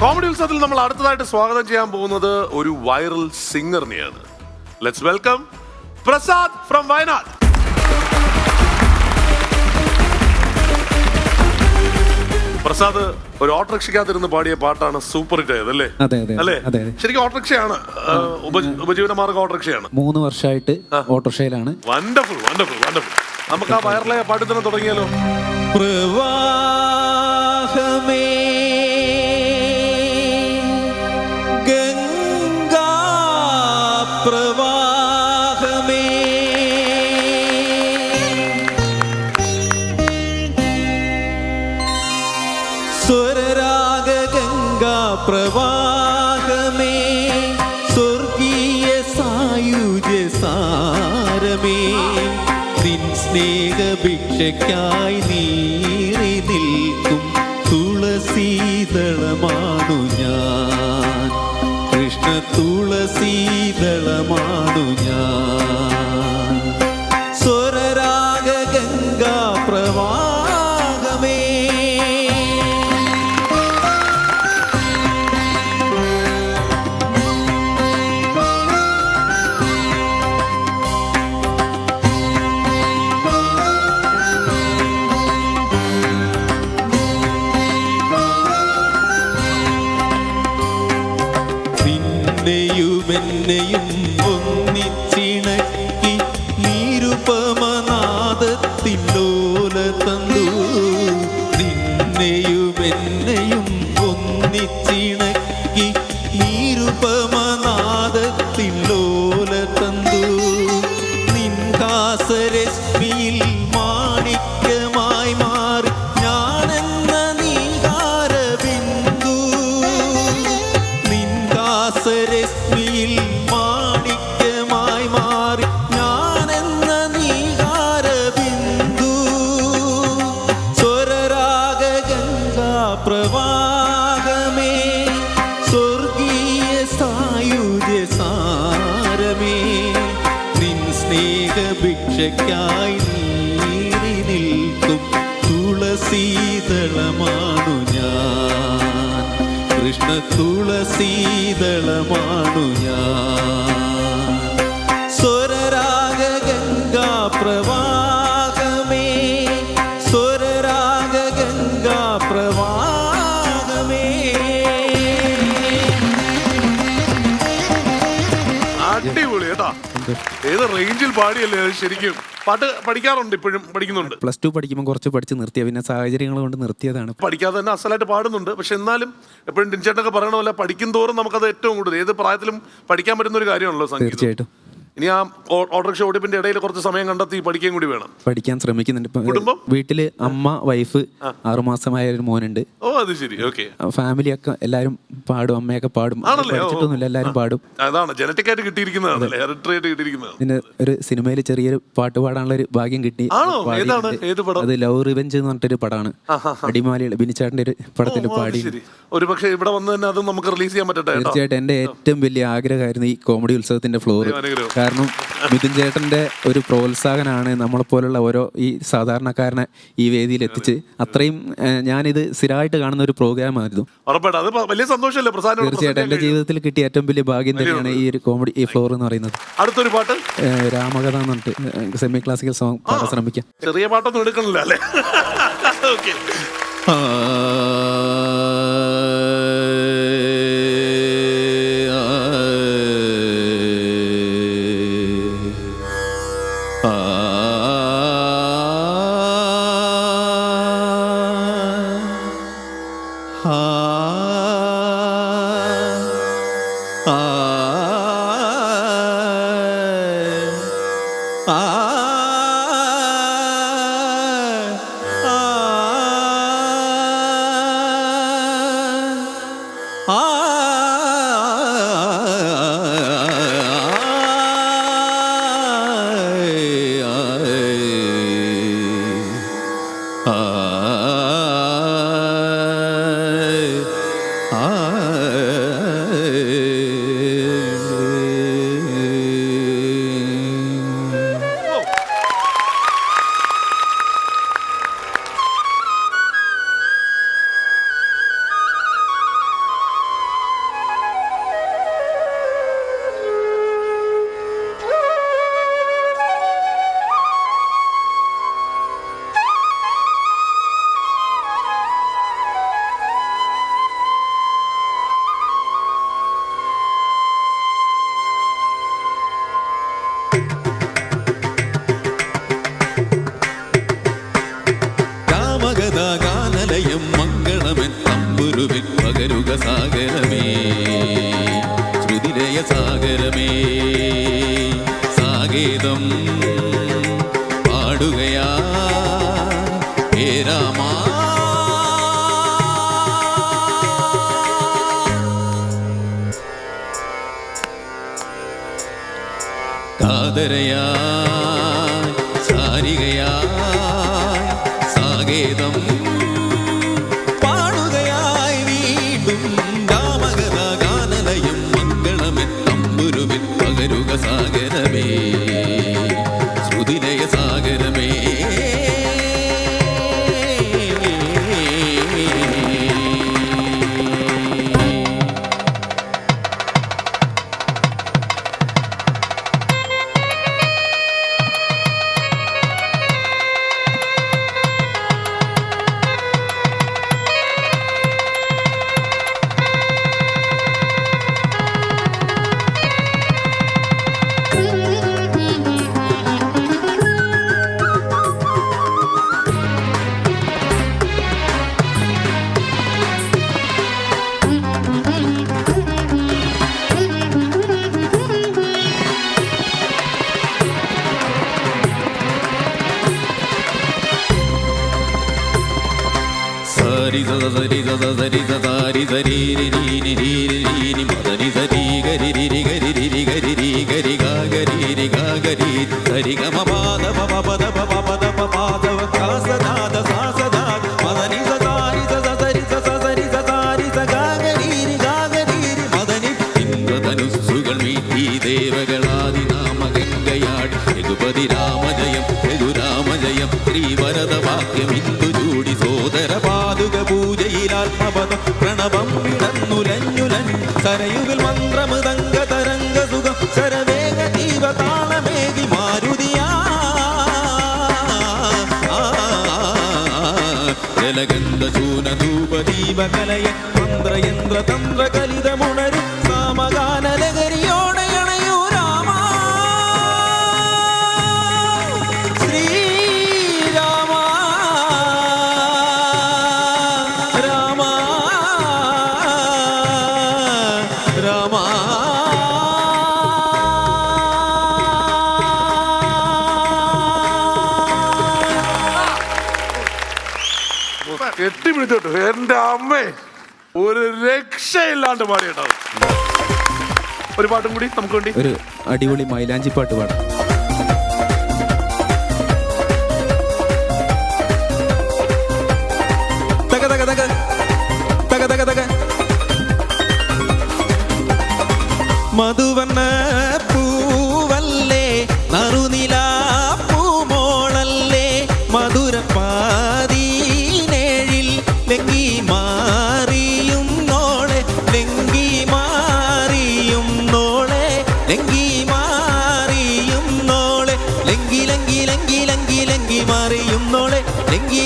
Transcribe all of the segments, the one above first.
Comedy ഉത്സവത്തിൽ നമ്മൾ അടുത്തതായിട്ട് സ്വാഗതം ചെയ്യാൻ പോകുന്നത് ഒരു viral സിംഗറിനെയാണ്. Let's welcome Prasad from Wayanad. Prasad ഒരു ഓട്ടോറിക്ഷയ്ക്കകത്തിരുന്ന് പാടിയ പാട്ടാണ് സൂപ്പർ ഹിറ്റ് ആയത് അല്ലേ? അതെ, അതെ, അല്ലേ? അതെ, അതെ. ശരിക്കും ഓട്ടോറിക്ഷയാണ്. ആ, ഉപജീവന മാർഗം ഓട്ടോറിക്ഷയാണ്. മൂന്ന് വർഷമായിട്ട് ഓട്ടോറിക്ഷയിലാണ്. വണ്ടർഫുൾ വണ്ടർഫുൾ വണ്ടർഫുൾ നമുക്ക് ആ വയറിലെ പാട്ട് തന്നെ തുടങ്ങിയാലോ? പ്രവാഹമേ സ്നേഹഭിക്ഷയ്ക്കായി നീറി നിൽക്കും തുളസീതളമാണു ഞാൻ. കൃഷ്ണ തുളസീതളമാണു ഞാൻ. സ്വരരാഗ ഗംഗാ പ്രവാഹമേ നിന്നെയുമെന്നെയും ഒന്നിച്ചിണക്കി നിരുപമനാദത്തിലോല തന്നു. നിന്നെയുമെന്നെയും കൃഷ്ണ തുളസീതളമാണു ഞാൻ. സ്വരരാഗ ഗംഗാ പ്രവാഹമേ ഏത് റേഞ്ചിൽ പാടിയല്ലേ അത് ശരിക്കും? പാട്ട് പഠിക്കാറുണ്ട് ഇപ്പോഴും പഠിക്കുന്നുണ്ട്. പ്ലസ് ടു പഠിക്കുമ്പോൾ കുറച്ച് പഠിച്ച് നിർത്തിയ. പിന്നെ സാഹചര്യങ്ങൾ കൊണ്ട് നിർത്തിയതാണ്. പഠിക്കാതെ തന്നെ അസലായിട്ട് പാടുന്നുണ്ട്. പക്ഷെ എന്നാലും എപ്പോഴും ടിൻചേട്ടൊക്കെ പറയണ പോലെ പഠിക്കും തോറും നമുക്കത് ഏറ്റവും കൂടുതൽ ഏത് പ്രായത്തിലും പഠിക്കാൻ പറ്റുന്ന ഒരു കാര്യമാണല്ലോ തീർച്ചയായിട്ടും. ഇനി ആ ഓട്ടോറിക്ഷ ഓടിപ്പിന്റെ ഇടയിൽ കുറച്ച് സമയം കണ്ടെത്തി പഠിക്കാൻ കൂടി വേണം. പഠിക്കാൻ ശ്രമിക്കുന്നുണ്ട്. ഇപ്പം കുടുംബം? വീട്ടിൽ അമ്മ വൈഫ് ആറുമാസമായ ഒരു മോനുണ്ട്. ഓ അത് ശരി. ഓക്കെ. ഫാമിലി ഒക്കെ എല്ലാരും പാടും അമ്മയൊക്കെ പാടും. ആണല്ലേ? ഓ. പഠിച്ചിട്ടൊന്നുമില്ല എല്ലാരും പാടും. അതാണ് ജനറ്റിക് ആയിട്ട് കിട്ടിയിരിക്കുന്നതാണ് ഹെറിറ്ററി ആയിട്ട് കിട്ടിയിരിക്കുന്നതാണ്. പിന്നെ ഒരു സിനിമയിൽ ചെറിയൊരു പാട്ട് പാടാനുള്ള ഒരു ഭാഗ്യം കിട്ടി. ആണോ? പാടിയിട്ടുണ്ട്. ഏതാണ്? ഏത് പടം? അത് ലവ് റിവെഞ്ച് എന്ന് പറഞ്ഞിട്ടൊരു പടമാണ്. അടിമാലി ബിനിച്ചാട്ടിന്റെ ഒരു പടത്തിൽ ഓ, അത് പാടി. ശരി. ഒരു പക്ഷേ ഇവിടെ വന്ന് തന്നെ അത് നമുക്ക് റിലീസ് ചെയ്യാൻ പറ്റട്ടെ കേട്ടോ. തീർച്ചയായിട്ടും എന്റെ ഏറ്റവും വലിയ ആഗ്രഹമായിരുന്നു ഈ കോമഡി ഉത്സവത്തിന്റെ ഫ്ലോർ. കാരണം മിഥുൻ ചേട്ടന്റെ ഒരു പ്രോത്സാഹനമാണ് നമ്മളെപ്പോലുള്ള ഓരോ ഈ സാധാരണക്കാരനെ ഈ വേദിയിൽ എത്തിച്ച് അത്രയും ഞാനിത് സ്ഥിരമായിട്ട് കാണുന്ന ഒരു പ്രോഗ്രാം ആയിരുന്നു. ഉറപ്പായിട്ടും. അത് വലിയ സന്തോഷമല്ലേ? പ്രസാദ് തീർച്ചയായിട്ടും. എന്റെ ജീവിതത്തിൽ കിട്ടിയ ഏറ്റവും വലിയ ഭാഗ്യം തന്നെയാണ് ഈ ഒരു കോമഡി ഈ ഫ്ലോർ എന്ന് പറയുന്നത്. അടുത്തൊരു പാട്ട്? രാമകഥ എന്ന് പറഞ്ഞിട്ട് സെമി ക്ലാസിക്കൽ സോങ് പാടാൻ ശ്രമിക്കാം. ചെറിയ പാട്ടൊന്നും എടുക്കണില്ല അല്ലേ? ലോകസാഗരം ധരി ധരി ധരി ധാരി ധരി രീനി രീനി മദരി ധരി ഗരി രി ഗരി രി ഗരി രി ഗരി ഗാ ഗരി രി ഗാ ഗരി ധരി ഗമ പാദ പ പദ പ പദ പ പാദ കാസനാദ സാസനാദ മദനി സദാരി സദരി സദരി സദാരി സഗാ ഗരി രി ഗാ ഗരി രി മദനി ഇന്ദ്രധനുസ്സുകൾ മീറ്റി ദേവകളാദി നാമ ഗംഗയാടി രഘുപതി രാമജയം രഘുരാമജയം ശ്രീവരദ വാക്യം ದೀಪ ಕಲಯ ತಂತ್ರ ಯಂತ್ರ ತಂತ್ರ ಕಲಿದ ಮುಣ എന്റെ അമ്മേ ഒരു രക്ഷയില്ലാണ്ട് പാടിയിട്ടാവും ഒരു പാട്ടും കൂടി നമുക്ക് വേണ്ടി. ഒരു അടിപൊളി മൈലാഞ്ചി പാട്ട് പാടാം.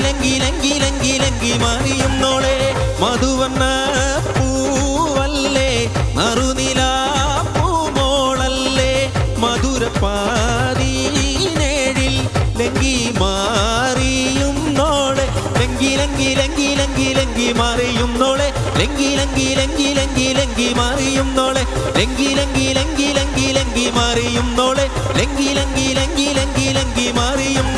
ലങ്കി ലങ്കി ലങ്കി ലങ്കി ലങ്കി മാറിയും നോളെ മധുവർണ പൂവല്ലേ മറുനില പൂമോളല്ലേ മധുരപ്പാതീനേഴിൽ ലങ്കി മാറിയും നോളെ ലങ്കി ലങ്കി ലങ്കി ലങ്കി ലങ്കി മാറിയും നോളെ ലങ്കി ലങ്കി ലങ്കി ലങ്കി ലങ്കി മാറിയും നോളെ ലങ്കി ലങ്കി ലങ്കി ലങ്കി ലങ്കി മാറിയും നോളെ ലങ്കി ലങ്കി ലങ്കി ലങ്കി ലങ്കി മാറിയും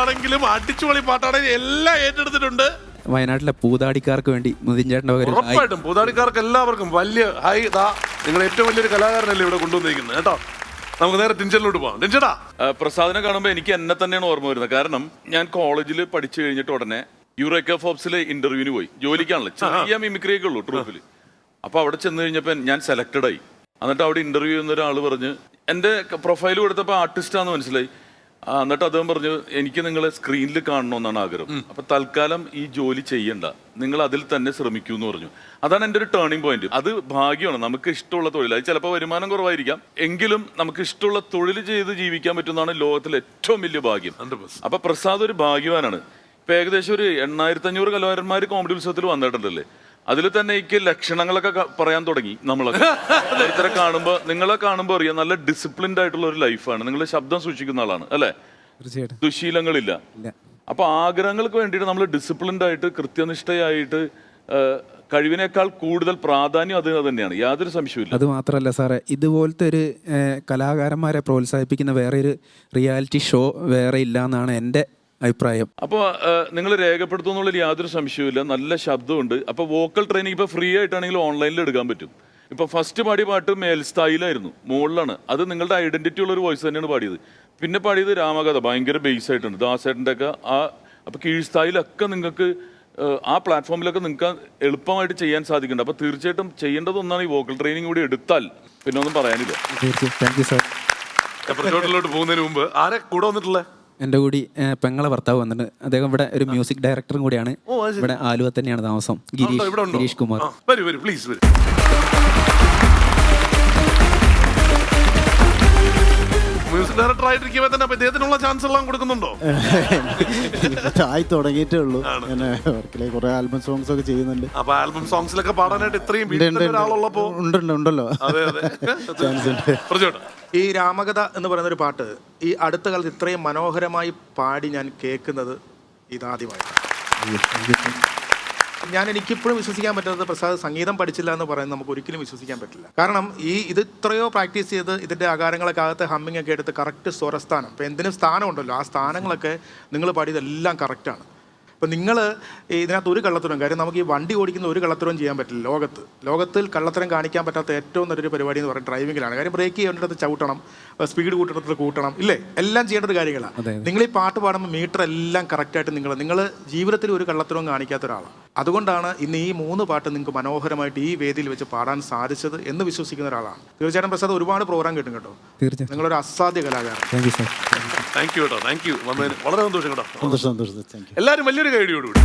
ആണെങ്കിലും അടിച്ചുപൊളി പാട്ടാണെങ്കിലും എല്ലാം ഏറ്റെടുത്തിട്ടുണ്ട്. വയനാട്ടിലെ പൂതാടിക്കാർക്ക് വേണ്ടി മുതിഞ്ചേട്ടന്റെ പകരം. ഉറപ്പായിട്ടും പൂതാടിക്കാർക്ക് എല്ലാവർക്കും വലിയ ഹൈ ദാ നിങ്ങൾ ഏറ്റവും വലിയൊരു കലാകാരനല്ലേ ഇവിടെ കൊണ്ടുവന്നിരിക്കുന്നത്. കേട്ടോ നമുക്ക് നേരെ ടിഞ്ചലിലോട്ട് പോകാം ടിഞ്ചടാ ആ, പ്രസാദിനെ കാണുമ്പോൾ എനിക്ക് എന്നെ തന്നെയാണ് ഓർമ്മ വരുന്നത്. കാരണം ഞാൻ കോളേജിൽ പഠിച്ചു കഴിഞ്ഞിട്ട് ഉടനെ യൂറേക്ക ഫോബ്സിലെ ഇന്റർവ്യൂവിന് പോയി. ജോലിക്കാണല്ലോ. ചെറിയ മിമിക്രി ഒക്കെ ഉള്ളൂ ട്രൂഫിൽ അപ്പൊ അവിടെ ചെന്ന് കഴിഞ്ഞപ്പോൾ ഞാൻ സെലക്ടഡ് ആയി. എന്നിട്ട് അവിടെ ഇന്റർവ്യൂ ചെയ്യുന്ന ഒരാൾ പറഞ്ഞ് എന്റെ പ്രൊഫൈൽ കൊടുത്തപ്പോൾ ആർട്ടിസ്റ്റാന്ന് മനസ്സിലായി. ആ, എന്നിട്ട് അദ്ദേഹം പറഞ്ഞു എനിക്ക് നിങ്ങളെ സ്ക്രീനിൽ കാണണമെന്നാണ് ആഗ്രഹം. അപ്പൊ തൽക്കാലം ഈ ജോലി ചെയ്യണ്ട. നിങ്ങൾ അതിൽ തന്നെ ശ്രമിക്കൂ എന്ന് പറഞ്ഞു. അതാണ് എന്റെ ഒരു ടേണിംഗ് പോയിന്റ് അത് ഭാഗ്യമാണ്. നമുക്ക് ഇഷ്ടമുള്ള തൊഴിൽ. അത് ചിലപ്പോൾ വരുമാനം കുറവായിരിക്കാം. എങ്കിലും നമുക്ക് ഇഷ്ടമുള്ള തൊഴിൽ ചെയ്ത് ജീവിക്കാൻ പറ്റുന്നതാണ് ലോകത്തിലെ ഏറ്റവും വലിയ ഭാഗ്യം. 100%. അപ്പൊ പ്രസാദ് ഒരു ഭാഗ്യവാനാണ്. ഇപ്പൊ ഏകദേശം ഒരു എണ്ണായിരത്തി അഞ്ഞൂറ് കലാകാരന്മാർ കോമഡി ഉത്സവത്തിൽ വന്നിട്ടുണ്ടല്ലേ? അതിൽ തന്നെ എനിക്ക് ലക്ഷണങ്ങളൊക്കെ ക- പറയാൻ തുടങ്ങി നമ്മളൊക്കെ. ഇത്ര കാണുമ്പോ നിങ്ങളെ കാണുമ്പോൾ അറിയാം നല്ല ഡിസിപ്ലിൻഡ് ആയിട്ടുള്ള ഒരു ലൈഫാണ് നിങ്ങൾ ശബ്ദം സൂക്ഷിക്കുന്ന ആളാണ് അല്ലെ? തീർച്ചയായിട്ടും. ദുശീലങ്ങളില്ല. ഇല്ല. അപ്പൊ ആഗ്രഹങ്ങൾക്ക് വേണ്ടിയിട്ട് നമ്മൾ ഡിസിപ്ലിൻഡ് ആയിട്ട് കൃത്യനിഷ്ഠയായിട്ട് ആ, കഴിവിനേക്കാൾ കൂടുതൽ പ്രാധാന്യം അത് തന്നെയാണ്. യാതൊരു സംശയമില്ല അത് മാത്രമല്ല സാറേ ഇതുപോലത്തെ ഒരു ഏഹ്, കലാകാരന്മാരെ പ്രോത്സാഹിപ്പിക്കുന്ന വേറെ ഒരു റിയാലിറ്റി ഷോ വേറെ ഇല്ല എന്നാണ് എന്റെ അഭിപ്രായം. അപ്പോൾ നിങ്ങൾ രേഖപ്പെടുത്തുന്നുള്ളതിൽ യാതൊരു സംശയവുമില്ല. നല്ല ശബ്ദമുണ്ട്. അപ്പോൾ വോക്കൽ ട്രെയിനിങ് ഇപ്പോൾ ഫ്രീ ആയിട്ടാണെങ്കിലും ഓൺലൈനിൽ എടുക്കാൻ പറ്റും. ഇപ്പോൾ ഫസ്റ്റ് പാടിയ പാട്ട് മേൽസ്ഥായിലായിരുന്നു മുകളിലാണ്. അത് നിങ്ങളുടെ ഐഡന്റിറ്റി ഉള്ള ഒരു വോയിസ് തന്നെയാണ് പാടിയത്. പിന്നെ പാടിയത് രാമകഥ ഭയങ്കര ബേസ് ആയിട്ടുണ്ട്. ദാസേട്ടന്റെ ഒക്കെ ആ അപ്പോൾ കീഴ്സ്ഥായിലൊക്കെ നിങ്ങൾക്ക് ആ പ്ലാറ്റ്ഫോമിലൊക്കെ നിങ്ങൾക്ക് എളുപ്പമായിട്ട് ചെയ്യാൻ സാധിക്കുന്നുണ്ട്. അപ്പോൾ തീർച്ചയായിട്ടും ചെയ്യേണ്ടത് ഒന്നാണ് ഈ വോക്കൽ ട്രെയിനിങ് കൂടി എടുത്താൽ. പിന്നെ ഒന്നും പറയാനില്ല. എപ്പിസോഡിലോട്ട് പോകുന്നതിന് മുമ്പ് ആരെ കൂടെ വന്നിട്ടുള്ളത് എന്റെ കൂടി പെങ്ങളെ ഭർത്താവ് വന്നിട്ടുണ്ട് അദ്ദേഹം ഇവിടെ ഒരു മ്യൂസിക് ഡയറക്ടറും കൂടിയാണ്. ഇവിടെ ആലുവ തന്നെയാണ് താമസം. ഗിരീഷ് ഗിരീഷ് കുമാർ. വരൂ വരൂ പ്ലീസ് വരൂ. മ്യൂസിക് ഡയറക്ടർ ആയിട്ടിരിക്കുമ്പോൾ തന്നെ അപ്പൊ ഇദ്ദേഹത്തിനുള്ള ചാൻസ് എല്ലാം കൊടുക്കുന്നുണ്ടോ? ആയി തുടങ്ങിയിട്ടേ ഉള്ളൂ. ഞാൻ വർക്കിലെ കുറെ ആൽബം സോങ്സ് ഒക്കെ ചെയ്യുന്നുണ്ട്. അപ്പൊ ആൽബം സോങ്സിലൊക്കെ പാടാനായിട്ട് ഇത്രയും ഒരാളുള്ളപ്പോ ഉണ്ട് ഉണ്ട് ഉണ്ടല്ലോ. അതെ അതെ. ചാൻസ് ഉണ്ട്. പറഞ്ഞോട്ടെ ഈ രാമകഥ എന്ന് പറയുന്ന ഒരു പാട്ട് ഈ അടുത്ത കാലത്ത് ഇത്രയും മനോഹരമായി പാടി ഞാൻ കേൾക്കുന്നത് ഇതാദ്യമായിട്ടാണ്. ഞാൻ എനിക്കിപ്പോഴും വിശ്വസിക്കാൻ പറ്റുന്നത് പ്രസാദ് സംഗീതം പഠിച്ചില്ല എന്ന് പറയുന്നത് നമുക്ക് ഒരിക്കലും വിശ്വസിക്കാൻ പറ്റില്ല. കാരണം ഈ ഇത് ഇത്രയോ പ്രാക്ടീസ് ചെയ്ത് ഇതിന്റെ അകാരങ്ങളൊക്കെ അകത്ത് ഹമ്മിങ് ഒക്കെ എടുത്ത് കറക്റ്റ് സ്വരസ്ഥാനം. ഇപ്പം എന്തിനും സ്ഥാനമുണ്ടല്ലോ. ആ സ്ഥാനങ്ങളൊക്കെ നിങ്ങൾ പാടിയതെല്ലാം കറക്റ്റാണ് അപ്പം നിങ്ങൾ ഇതിനകത്ത് ഒരു കള്ളത്തരം കാര്യം നമുക്ക് ഈ വണ്ടി ഓടിക്കുന്ന ഒരു കള്ളത്തരവും ചെയ്യാൻ പറ്റില്ല ലോകത്ത്. ലോകത്തിൽ കള്ളത്തരം കാണിക്കാൻ പറ്റാത്ത ഏറ്റവും നല്ലൊരു പരിപാടി എന്ന് പറയുന്നത് ഡ്രൈവിങ്ങിലാണ് കാര്യം ബ്രേക്ക് ചെയ്യേണ്ടത് ചവിട്ടണം സ്പീഡ് കൂട്ടേണ്ടത് കൂട്ടണം ഇല്ലേ? എല്ലാം ചെയ്യേണ്ട ഒരു കാര്യങ്ങളാണ്. നിങ്ങൾ ഈ പാട്ട് പാടുമ്പോൾ മീറ്റർ എല്ലാം കറക്റ്റായിട്ട് നിങ്ങൾ നിങ്ങൾ ജീവിതത്തിൽ ഒരു കള്ളത്തരവും കാണിക്കാത്ത ഒരാളാണ് അതുകൊണ്ടാണ് ഇന്ന് ഈ മൂന്ന് പാട്ട് നിങ്ങൾക്ക് മനോഹരമായിട്ട് ഈ വേദിയിൽ വെച്ച് പാടാൻ സാധിച്ചത് എന്ന് വിശ്വസിക്കുന്ന ഒരാളാണ്. തീർച്ചയായിട്ടും പ്രസാദ് ഒരുപാട് പ്രോഗ്രാം കിട്ടും. കേട്ടോ നിങ്ങളൊരു അസാധ്യ കലാകാരൻ. Thank you sir thank you കേട്ടോ. താങ്ക് യു വന്നതിന് വളരെ സന്തോഷം കേട്ടോ. സന്തോഷം സന്തോഷം. താങ്ക് യു എല്ലാവരും വലിയൊരു കൈഡിയോടുകൂടി